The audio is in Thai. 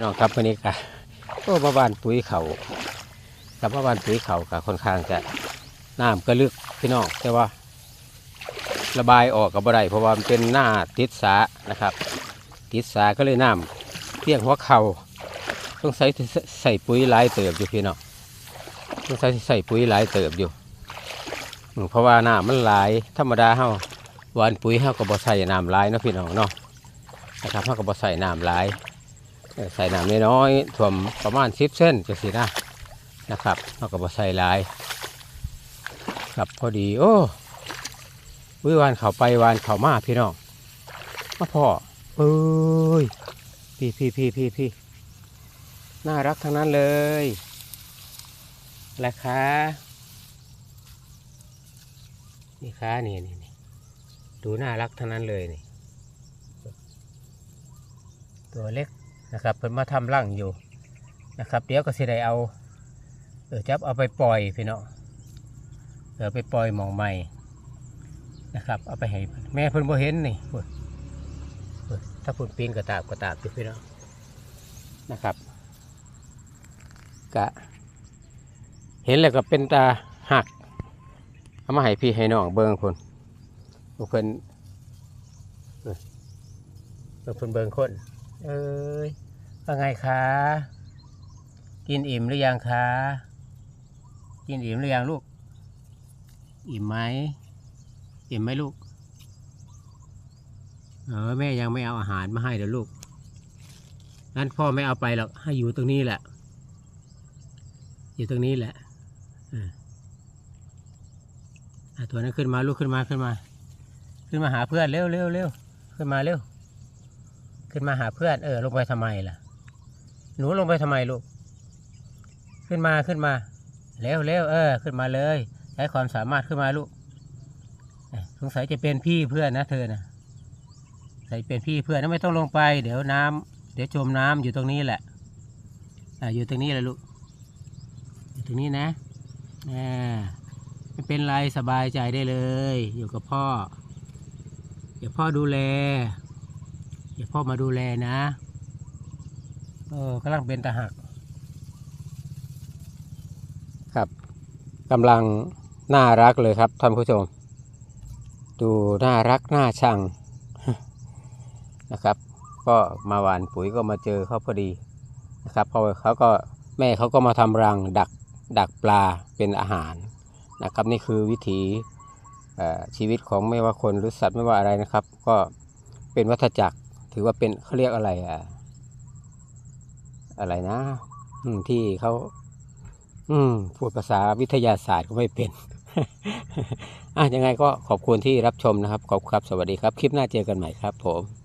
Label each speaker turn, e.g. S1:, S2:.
S1: น้องครับวันนี้ก็โอ้มาบ้านปุ๋ยเขากับมาบ้านปุ๋ยเขาก็ค่อนข้างจะน้ำก็ลึกพี่น้องแต่ว่า ระบายออกกับบ่ได้เพราะว่ามันเป็นหน้าติดสานะครับ ติดสาก็เลยน้ำเพี้ยงหัวเข่าต้องใส่ใส่ปุ๋ยหลายเติบอยู่พี่น้องต้องใส่ใส่ปุ๋ยหลายเติบอยู่เพราะว่าน้ำมันหลายธรรมดาเฮาหวานปุ๋ยเฮาก็บ่ใส่น้ำหลายเนาะพี่น้องเนาะนะครับเฮาก็บ่ใส่น้ำหลาย ใส่น้ำน้อยๆถ่วมประมาณสิบเส้นจะสินะนะครับเราก็บใส่ลาย ครับพอดี โอ้วิวานเขาไปวานเขามาพี่น้องมาพ่อเอ้ยพี่พี่พี่พี่พี่น่ารักทั้งนั้นเลยอะไรคะนี่คะนี่นี่นี่ดูน่ารักทั้งนั้นเลยนี่ตัวเล็ก นะครับเพิ่นมาทำร่างอยู่นะครับเดี๋ยวก็สิได้เอาเออจับเอาไปปล่อยพี่เน้องเออไปปล่อยหมองใหม่นะครับ เอาไปให้แม่เพิ่นบ่เห็นนี่พุ่นพุ่นถ้าเพุ่นปีนกระตาบกระตาบอยู่พี่เน้องนะครับกะเห็นแล้วก็เป็นตาหักเอามาให้พี่ให้น้องเบิ่งพุ่นเพิ่นเออเพิ่นเบิ่งคน เอ้ยว่าไงคะ กินอิ่มหรือยังคะ กินอิ่มหรือยังลูก อิ่มไหม อิ่มไหมลูก เออแม่ยังไม่เอาอาหารมาให้เดี๋ยวลูก งั้นพ่อไม่เอาไปหรอก ให้อยู่ตรงนี้แหละ อยู่ตรงนี้แหละอ่าตัวนั้นขึ้นมาลูกขึ้นมาขึ้นมา ขึ้นมาหาเพื่อนเร็วเร็วเร็วขึ้นมาเร็ว ขึ้นมาหาเพื่อน เออ ลงไปทำไมล่ะ หนูลงไปทำไมลูก ขึ้นมาขึ้นมา เร็วเร็วเออ ขึ้นมาเลย ใช้ความสามารถขึ้นมาลูก สงสัยจะเป็นพี่เพื่อนนะเธอนะใส่เป็นพี่เพื่อนนะไม่ต้องลงไป เดี๋ยวน้ำเดี๋ยวจมน้ำอยู่ตรงนี้แหละ อ่า อยู่ตรงนี้แหละลูก อยู่ตรงนี้นะ อ่า ไม่เป็นไรสบายใจได้เลย อยู่กับพ่อ เดี๋ยวพ่อดูแล ดี๋ยวพ่อมาดูแลนะเออกำลังเป็นตาหัก ครับกำลังน่ารักเลยครับท่านผู้ชม ดูน่ารักน่าชังนะครับ ก็มาหวานปุ๋ยก็มาเจอเขาพอดีนะครับเพราะว่าเขาก็แม่เขาก็มาทำรังดักดักปลาเป็นอาหารนะครับ นี่คือวิถีเอ่อชีวิตของไม่ว่าคนหรือสัตว์ไม่ว่าอะไรนะครับ ก็เป็นวัฏจักร ถือว่าเป็นเขาเรียกอะไรอะ อะไรนะ อืมที่เขา อืมพูดภาษาวิทยาศาสตร์ก็ไม่เป็นอะยังไงก็ขอบคุณที่รับชมนะครับ ขอบคุณครับ สวัสดีครับ คลิปหน้าเจอกันใหม่ครับผม